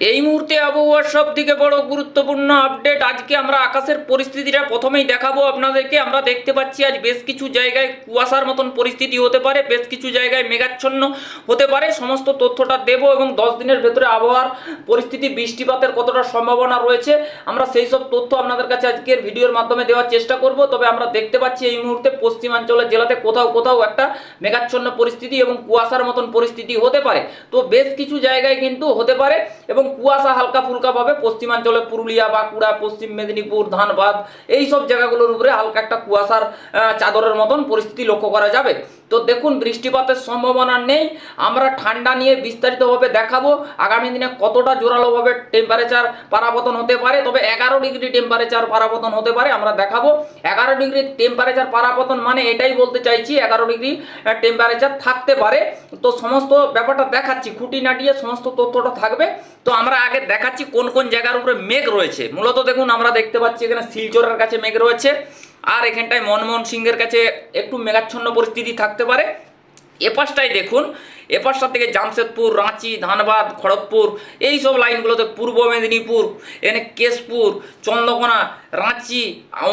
এই মুহূর্তে আবহাওয়ার সব থেকে বড় গুরুত্বপূর্ণ আপডেট আজকে আমরা আকাশের পরিস্থিতিটা প্রথমেই দেখাবো আপনাদেরকে। আমরা দেখতে পাচ্ছি আজ বেশ কিছু জায়গায় কুয়াশার মতন পরিস্থিতি হতে পারে, বেশ কিছু জায়গায় মেঘাচ্ছন্ন হতে পারে। সমস্ত তথ্যটা দেবো এবং দশ দিনের ভেতরে আবহাওয়ার পরিস্থিতি, বৃষ্টিপাতের কতটা সম্ভাবনা রয়েছে, আমরা সেই সব তথ্য আপনাদের কাছে আজকের ভিডিওর মাধ্যমে দেওয়ার চেষ্টা করব। তবে আমরা দেখতে পাচ্ছি এই মুহূর্তে পশ্চিমাঞ্চলের জেলাতে কোথাও কোথাও একটা মেঘাচ্ছন্ন পরিস্থিতি এবং কুয়াশার মতন পরিস্থিতি হতে পারে। তো বেশ কিছু জায়গায় কিন্তু হতে পারে এবং কুয়াশা হালকা ফুলকাভাবে পশ্চিমাঞ্চলে পুরুলিয়া, বাঁকুড়া, পশ্চিম মেদিনীপুর, ধানবাদ এই সব জায়গাগুলোর উপরে হালকা একটা কুয়াশার চাদরের মতন পরিস্থিতি লক্ষ্য করা যাবে। তো দেখুন, বৃষ্টিপাতের সম্ভাবনা নেই। আমরা ঠান্ডা নিয়ে বিস্তারিতভাবে দেখাবো। আগামী দিনে কতটা জোরালোভাবে টেম্পারেচার পারাপতন হতে পারে, তবে এগারো ডিগ্রি টেম্পারেচার পারাপতন হতে পারে আমরা দেখাবো। এগারো ডিগ্রি টেম্পারেচার পারাপতন মানে এটাই বলতে চাইছি, এগারো ডিগ্রি টেম্পারেচার থাকতে পারে। তো সমস্ত ব্যাপারটা দেখাচ্ছি, খুঁটি নাটিয়ে সমস্ত তথ্যটা থাকবে। তো আমরা আগে দেখাচ্ছি কোন কোন জায়গার উপরে মেঘ রয়েছে। মূলত দেখুন, আমরা দেখতে পাচ্ছি এখানে শিলচরের কাছে মেঘ রয়েছে। আর এখানটায় মনমোহন সিংয়ের কাছে একটু মেঘাচ্ছন্ন পরিস্থিতি থাকতে পারে। এপাশটাই দেখুন এপাশটা থেকে জামশেদপুর, রাঁচি, ধানবাদ, খড়গপুর, এই সব লাইনগুলোতে পূর্ব মেদিনীপুর, এখানে কেশপুর, চন্দ্রকোনা, রাঁচি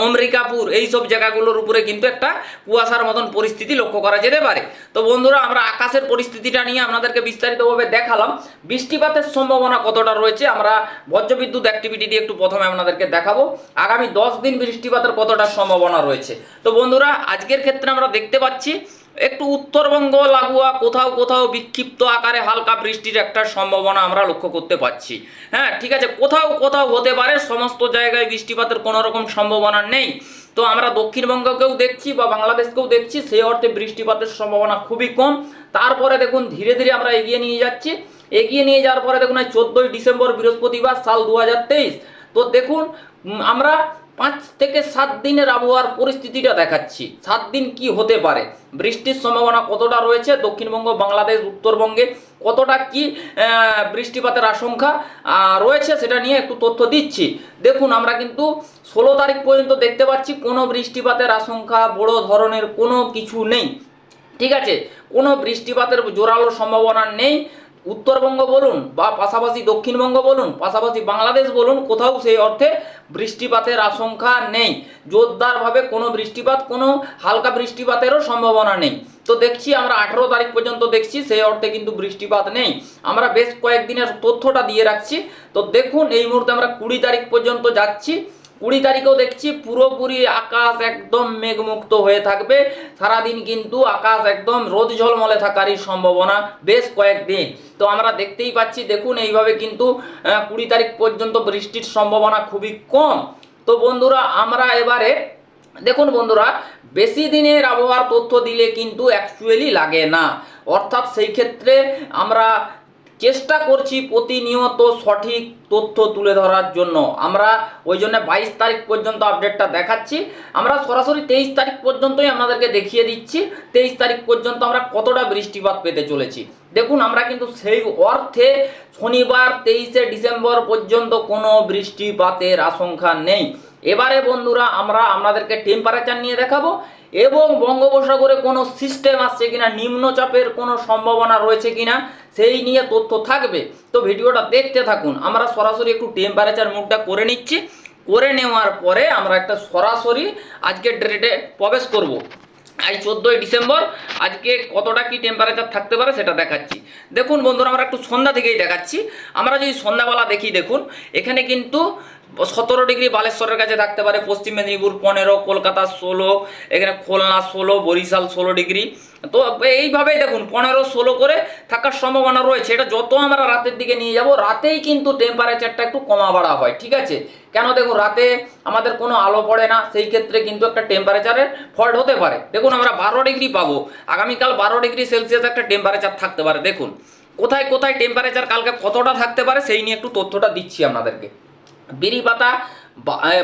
অমরিকাপুর এই সব জায়গাগুলোর উপরে কিন্তু একটা কুয়াশার মতন পরিস্থিতি লক্ষ্য করা যেতে পারে। তো বন্ধুরা, আমরা আকাশের পরিস্থিতিটা নিয়ে আপনাদেরকে বিস্তারিতভাবে দেখালাম। বৃষ্টিপাতের সম্ভাবনা কতটা রয়েছে, আমরা বজ্রবিদ্যুৎ অ্যাক্টিভিটি দিয়ে একটু প্রথমে আপনাদেরকে দেখাবো। আগামী দশ দিন বৃষ্টিপাতের কতটা সম্ভাবনা রয়েছে। তো বন্ধুরা, আজকের ক্ষেত্রে আমরা দেখতে পাচ্ছি একটু উত্তরবঙ্গ লাগোয়া, কোথাও কোথাও বিক্ষিপ্ত আকারে হালকা বৃষ্টির একটা সম্ভাবনা আমরা লক্ষ্য করতে পারছি হ্যাঁ ঠিক আছে, কোথাও কোথাও হতে পারে, সমস্ত জায়গায় বৃষ্টিপাতের কোনো রকম সম্ভাবনা নেই। তো আমরা দক্ষিণবঙ্গকেও দেখছি বা বাংলাদেশকেও দেখছি সেই অর্থে বৃষ্টিপাতের সম্ভাবনা খুবই কম। তারপরে দেখুন, ধীরে ধীরে আমরা এগিয়ে নিয়ে যাচ্ছি। এগিয়ে নিয়ে যাওয়ার পরে দেখুন চোদ্দোই ডিসেম্বর বৃহস্পতিবার, সাল দু হাজার তেইশ। তো দেখুন আমরা পাঁচ থেকে সাত দিনের আবহাওয়ার পরিস্থিতিটা দেখাচ্ছি। সাত দিন কি হতে পারে? বৃষ্টির সম্ভাবনা কতটা রয়েছে? দক্ষিণবঙ্গ, বাংলাদেশ, উত্তরবঙ্গে কতটা কি বৃষ্টিপাতের আশঙ্কা রয়েছে সেটা নিয়ে একটু তথ্য দিচ্ছি। দেখুন, আমরা কিন্তু ষোলো তারিখ পর্যন্ত দেখতে পাচ্ছি, কোনো বৃষ্টিপাতের আশঙ্কা বড় ধরনের কোনো কিছু নেই। ঠিক আছে? কোনো বৃষ্টিপাতের জোরালো সম্ভাবনা নেই। উত্তরবঙ্গ বলুন বা পাশাপাশি দক্ষিণবঙ্গ বলুন, পাশাপাশি বাংলাদেশ বলুন, কোথাও সেই অর্থে বৃষ্টিপাতের আশঙ্কা নেই। জোরদারভাবে কোনো বৃষ্টিপাত, কোনো হালকা বৃষ্টিপাতেরও সম্ভাবনা নেই। তো দেখছি আমরা আঠেরো তারিখ পর্যন্ত দেখছি, সেই অর্থে কিন্তু বৃষ্টিপাত নেই। আমরা বেশ কয়েকদিনের তথ্যটা দিয়ে রাখছি। তো দেখুন, এই মুহূর্তে আমরা কুড়ি তারিখ পর্যন্ত যাচ্ছি। কুড়ি তারিখেও দেখছি পুরোপুরি আকাশ একদম মেঘমুক্ত হয়ে থাকবে। সারাদিন কিন্তু আকাশ একদম রোদ ঝলমলে থাকারই সম্ভাবনা বেশ কয়েকদিন। তো আমরা দেখতেই পাচ্ছি, দেখুন এইভাবে কিন্তু কুড়ি তারিখ পর্যন্ত বৃষ্টির সম্ভাবনা খুবই কম। তো বন্ধুরা, আমরা এবারে, দেখুন বন্ধুরা, বেশি দিনের আবহাওয়ার তথ্য দিলে কিন্তু অ্যাকচুয়ালি লাগে না। অর্থাৎ সেই ক্ষেত্রে আমরা চেষ্টা করছি প্রতিনিয়ত সঠিক তথ্য তুলে ধরার জন্য। আমরা ওই জন্য বাইশ তারিখ পর্যন্ত আপডেটটা দেখাচ্ছি। আমরা সরাসরি তেইশ তারিখ পর্যন্তই আপনাদেরকে দেখিয়ে দিচ্ছি। তেইশ তারিখ পর্যন্ত আমরা কতটা বৃষ্টিপাত পেতে চলেছি। দেখুন, আমরা কিন্তু সেই অর্থে শনিবার তেইশে ডিসেম্বর পর্যন্ত কোনো বৃষ্টিপাতের আশঙ্কা নেই। এবারে বন্ধুরা, আমরা আপনাদেরকে টেম্পারেচার নিয়ে দেখাবো। এবং বঙ্গোপসাগরে কোনো সিস্টেম আসছে কিনা, নিম্নচাপের কোনো সম্ভাবনা রয়েছে কিনা, সেই নিয়ে তথ্য থাকবে। তো ভিডিওটা দেখতে থাকুন। আমরা সরাসরি একটু টেম্পারেচার মুখটা করে নিচ্ছি। করে নেওয়ার পরে আমরা একটা সরাসরি আজকের ডেটে প্রবেশ করব। আজ চোদ্দোই ডিসেম্বর, আজকে কতটা কি টেম্পারেচার থাকতে পারে সেটা দেখাচ্ছি। দেখুন বন্ধুরা, আমরা একটু সন্ধ্যা থেকেই দেখাচ্ছি। আমরা যদি সন্ধ্যাবেলা দেখি, দেখুন, এখানে কিন্তু সতেরো ডিগ্রি বালেশ্বরের কাছে থাকতে পারে, পশ্চিম মেদিনীপুর পনেরো, কলকাতা ষোলো, এখানে খুলনা ষোলো, বরিশাল ষোলো ডিগ্রি। তো এইভাবেই দেখুন পনেরো ষোলো করে থাকার সম্ভাবনা রয়েছে। এটা যত আমরা রাতের দিকে নিয়ে যাব রাতেই কিন্তু টেম্পারেচারটা একটু কমা বাড়া হয় ঠিক আছে? কেন দেখুন রাতে আমাদের কোনো আলো পড়ে না সেই ক্ষেত্রে কিন্তু একটা টেম্পারেচারের ফল্ট হতে পারে। দেখুন আমরা বারো ডিগ্রি পাবো আগামীকাল বারো ডিগ্রি সেলসিয়াস একটা টেম্পারেচার থাকতে পারে দেখুন। কোথায় কোথায় টেম্পারেচার কালকে কতটা থাকতে পারে সেই নিয়ে একটু তথ্যটা দিচ্ছি আপনাদেরকে। বিরিপাতা বা- এ,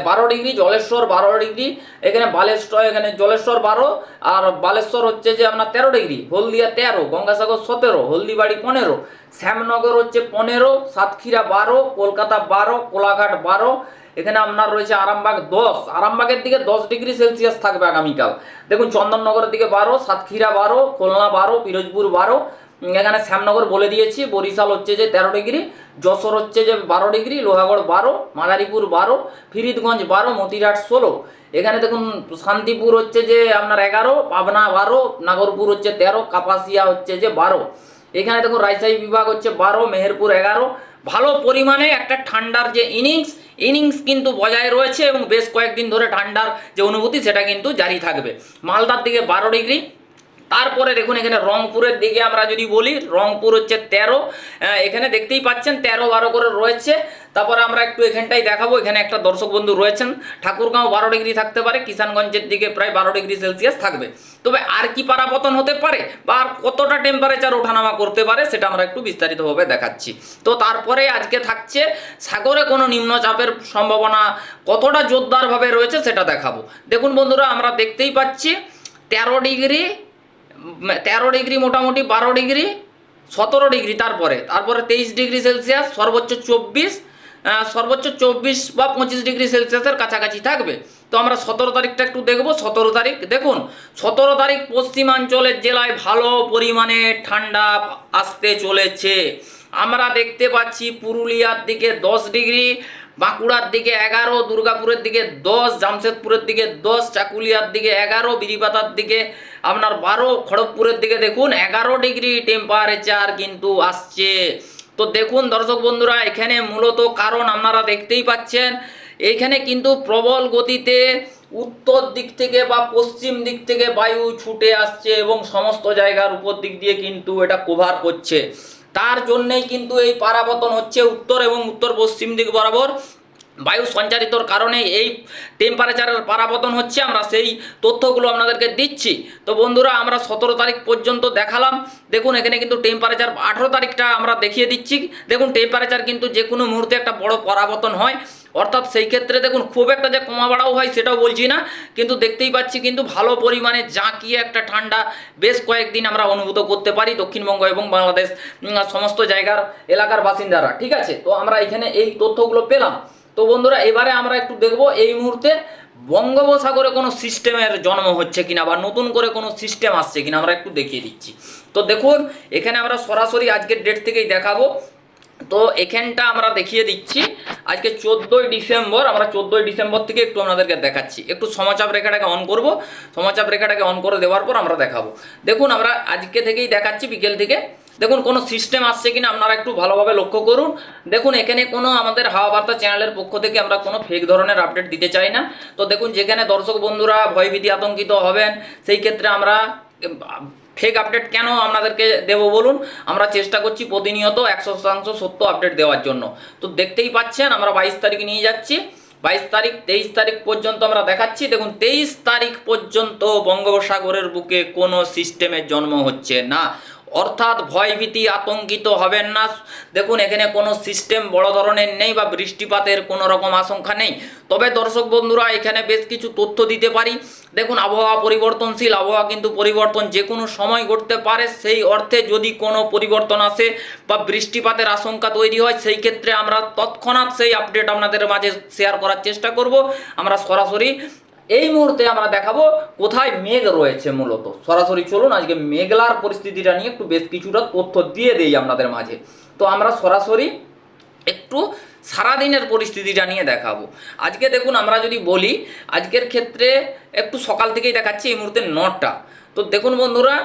বারো ডিগ্রি জলেশ্বর, বারো ডিগ্রি, এখানে বালেশ্বর, এখানে জলেশ্বর বারো, আর বালেশ্বর হচ্ছে যে আপনার তেরো ডিগ্রি, হলদিয়া তেরো, গঙ্গাসাগর সতেরো, হলদিবাড়ি পনেরো, শ্যামনগর হচ্ছে পনেরো, সাতক্ষীরা বারো, কলকাতা বারো, কোলাঘাট বারো, এখানে আপনার রয়েছে আরামবাগ দশ, আরামবাগের দিকে দশ ডিগ্রি সেলসিয়াস থাকবে আগামীকাল। দেখুন চন্দননগরের দিকে বারো, সাতক্ষীরা বারো, খুলনা বারো, পিরোজপুর বারো এখানে শ্যামনগর বলে দিয়েছি, বরিশাল হচ্ছে যে তেরো ডিগ্রি, যশোর হচ্ছে যে বারো ডিগ্রি, লোহাগড় বারো, মাদারীপুর বারো, ফিরিদগঞ্জ বারো মতিরাট ষোলো। এখানে দেখুন, শান্তিপুর হচ্ছে যে আপনার এগারো, পাবনা বারো, নাগরপুর হচ্ছে তেরো, কাপাসিয়া হচ্ছে যে বারো। এখানে দেখুন, রাজশাহী বিভাগ হচ্ছে বারো, মেহেরপুর এগারো। ভালো পরিমাণে একটা ঠান্ডার যে ইনিংস ইনিংস কিন্তু বজায় রয়েছে এবং বেশ কয়েকদিন ধরে ঠান্ডার যে অনুভূতি, সেটা কিন্তু জারি থাকবে। মালদার দিকে বারো ডিগ্রি তারপরে দেখুন এখানে রংপুরের দিকে আমরা যদি বলি, রংপুর হচ্ছে তেরো এখানে দেখতেই পাচ্ছেন তেরো বারো করে রয়েছে। তারপরে আমরা একটু এখানটাই দেখাবো, এখানে একটা দর্শক বন্ধু রয়েছেন, ঠাকুরগাঁও বারো ডিগ্রি থাকতে পারে, কিষানগঞ্জের দিকে প্রায় বারো ডিগ্রি সেলসিয়াস থাকবে। তবে আর কি পারাপতন হতে পারে বা আর কতটা টেম্পারেচার ওঠানামা করতে পারে সেটা আমরা একটু বিস্তারিতভাবে দেখাচ্ছি। তো তারপরে আজকে থাকছে সাগরে কোনো নিম্নচাপের সম্ভাবনা কতটা জোরদারভাবে রয়েছে সেটা দেখাবো। দেখুন বন্ধুরা, আমরা দেখতেই পাচ্ছি তেরো ডিগ্রি তেরো ডিগ্রি মোটামুটি, বারো ডিগ্রি, সতেরো ডিগ্রি তারপরে। তারপরে তেইশ ডিগ্রি সেলসিয়াস, সর্বোচ্চ চব্বিশ সর্বোচ্চ চব্বিশ বা পঁচিশ ডিগ্রি সেলসিয়াসের কাছাকাছি থাকবে। তো আমরা সতেরো তারিখটা একটু দেখব, সতেরো তারিখ। দেখুন, সতেরো তারিখ পশ্চিমাঞ্চলের জেলায় ভালো পরিমাণে ঠান্ডা আসতে চলেছে। আমরা দেখতে পাচ্ছি পুরুলিয়ার দিকে দশ ডিগ্রি, বাঁকুড়ার দিকে এগারো, দুর্গাপুরের দিকে দশ, জামশেদপুরের দিকে দশ, চাকুলিয়ার দিকে এগারো, বিরিপাতার দিকে আপনার বারো খড়গপুরের দিকে দেখুন, এগারো ডিগ্রি টেম্পারেচার কিন্তু আসছে। তো দেখুন দর্শক বন্ধুরা, এখানে মূলত কারণ আপনারা দেখতেই পাচ্ছেন, এখানে কিন্তু প্রবল গতিতে উত্তর দিক থেকে বা পশ্চিম দিক থেকে বায়ু ছুটে আসছে এবং সমস্ত জায়গার উপর দিক দিয়ে কিন্তু এটা কভার করছে। তার জন্যেই কিন্তু এই পারাবতন হচ্ছে উত্তর এবং উত্তর পশ্চিম দিক বরাবর। বায়ু সঞ্চারিতর কারণে এই টেম্পারেচারের পারাবতন হচ্ছে, আমরা সেই তথ্যগুলো আপনাদেরকে দিচ্ছি। তো বন্ধুরা, আমরা সতেরো তারিখ পর্যন্ত দেখালাম। দেখুন, এখানে কিন্তু টেম্পারেচার আঠেরো তারিখটা আমরা দেখিয়ে দিচ্ছি। দেখুন টেম্পারেচার কিন্তু যে কোনো মুহূর্তে একটা বড় পরাবতন হয়। অর্থাৎ সেই ক্ষেত্রে দেখুন, খুব একটা যে কমা বাড়াও হয় সেটাও বলছি না। কিন্তু দেখতেই পাচ্ছি কিন্তু ভালো পরিমাণে জাঁকিয়ে একটা ঠান্ডা বেশ কয়েকদিন আমরা অনুভূত করতে পারি দক্ষিণবঙ্গ এবং বাংলাদেশ সমস্ত জায়গার, এলাকার বাসিন্দারা। ঠিক আছে? তো আমরা এখানে এই তথ্যগুলো পেলাম। তো বন্ধুরা, এবারে আমরা একটু দেখব এই মুহূর্তে বঙ্গোপসাগরে কোনো সিস্টেমের জন্ম হচ্ছে কিনা বা নতুন করে কোনো সিস্টেম আসছে কিনা আমরা একটু দেখিয়ে দিচ্ছি। তো দেখুন, এখানে আমরা সরাসরি আজকের ডেট থেকেই দেখাবো। তো এখানটা আমরা দেখিয়ে দিচ্ছি, আজকে চোদ্দোই ডিসেম্বর, আমরা চোদ্দোই ডিসেম্বর থেকে একটু আপনাদেরকে দেখাচ্ছি। একটু সমাচাপ রেখাটাকে অন করব, সমাচাপ রেখাটাকে অন করে দেওয়ার পর আমরা দেখাবো। দেখুন, আমরা আজকে থেকেই দেখাচ্ছি, বিকেল থেকে। দেখুন, কোনো সিস্টেম আসছে কিনা আপনারা একটু ভালোভাবে লক্ষ্য করুন। দেখুন, এখানে কোনো আমাদের হাওয়া বার্তা চ্যানেলের পক্ষ থেকে আমরা কোনো ফেক ধরনের আপডেট দিতে চাই না। তো দেখুন, যেখানে দর্শক বন্ধুরা ভয়ভীতি আতঙ্কিত হবেন, সেই ক্ষেত্রে আমরা ফেক আপডেট কেন আপনাদেরকে দেব বলুন? আমরা চেষ্টা করছি প্রতিনিয়ত একশো শতাংশ সত্য আপডেট দেওয়ার জন্য। তো দেখতেই পাচ্ছেন, আমরা বাইশ তারিখ নিয়ে যাচ্ছি। বাইশ তারিখ, তেইশ তারিখ পর্যন্ত আমরা দেখাচ্ছি। দেখুন, তেইশ তারিখ পর্যন্ত বঙ্গোপসাগরের বুকে কোনো সিস্টেমের জন্ম হচ্ছে না। অর্থাৎ ভয়ভীতি আতঙ্কিত হবেন না। দেখুন, এখানে কোনো সিস্টেম বড় ধরনের নেই বা বৃষ্টিপাতের কোনো রকম আশঙ্কা নেই। তবে দর্শক বন্ধুরা, এখানে বেশ কিছু তথ্য দিতে পারি। দেখুন, আবহাওয়া পরিবর্তনশীল, আবহাওয়া কিন্তু পরিবর্তন যে কোনো সময় ঘটতে পারে। সেই অর্থে যদি কোনো পরিবর্তন আসে বা বৃষ্টিপাতের আশঙ্কা তৈরি হয়, সেই ক্ষেত্রে আমরা তৎক্ষণাৎ সেই আপডেট আপনাদের মাঝে শেয়ার করার চেষ্টা করব। আমরা সরাসরি এই মুহূর্তে আমরা দেখাবো কোথায় মেঘ রয়েছে মূলত। সরাসরি চলুন, আজকে মেঘলার পরিস্থিতিটা নিয়ে একটু বেশ কিছুটা তথ্য দিয়ে দেই আপনাদের মাঝে। তো আমরা সরাসরি একটু সারাদিনের পরিস্থিতিটা নিয়ে দেখাবো। আজকে দেখুন, আমরা যদি বলি, আজকের ক্ষেত্রে একটু সকাল থেকেই দেখাচ্ছি এই মুহূর্তে নটা। তো দেখুন বন্ধুরা,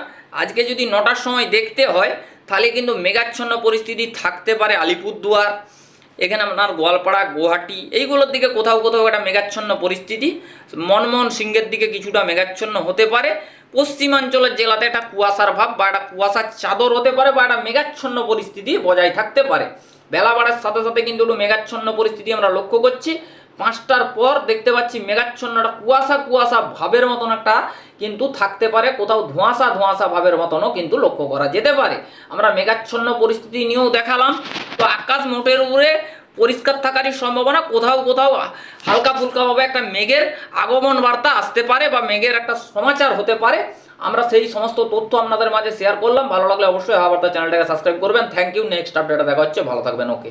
আজকে যদি নটার সময় দেখতে হয়, তাহলে কিন্তু মেঘাচ্ছন্ন পরিস্থিতি থাকতে পারে আলিপুরদুয়ার। এখানে আপনার গোয়ালপাড়া, গুয়াহাটি, এইগুলোর দিকে কোথাও কোথাও একটা মেঘাচ্ছন্ন পরিস্থিতি। মনমোহন সিংহের দিকে কিছুটা মেঘাচ্ছন্ন হতে পারে। পশ্চিমাঞ্চলের জেলাতে একটা কুয়াশার ভাব বা একটা কুয়াশার চাদর হতে পারে বা একটা মেঘাচ্ছন্ন পরিস্থিতি বজায় থাকতে পারে। বেলা বাড়ার সাথে সাথে কিন্তু একটু মেঘাচ্ছন্ন পরিস্থিতি আমরা লক্ষ্য করছি। পাঁচটার পর দেখতে পাচ্ছি মেঘাচ্ছন্ন একটা কুয়াশা কুয়াশা ভাবের মতন একটা কিন্তু থাকতে পারে, কোথাও ধোঁয়াশা ধোঁয়াশা ভাবের মতনও কিন্তু লক্ষ্য করা যেতে পারে। আমরা মেঘাচ্ছন্ন পরিস্থিতি নিয়েও দেখালাম। তো আকাশ মোটের উপরে পরিষ্কার থাকারই সম্ভাবনা, কোথাও কোথাও হালকা ফুলকাভাবে একটা মেঘের আগমন বার্তা আসতে পারে বা মেঘের একটা সমাচার হতে পারে। আমরা সেই সমস্ত তথ্য আপনাদের মাঝে শেয়ার করলাম। ভালো লাগলে অবশ্যই বার্তা চ্যানেলটাকে সাবস্ক্রাইব করবেন। থ্যাংক ইউ নেক্সট আপডেটে দেখা হচ্ছে। ভালো থাকবেন। ওকে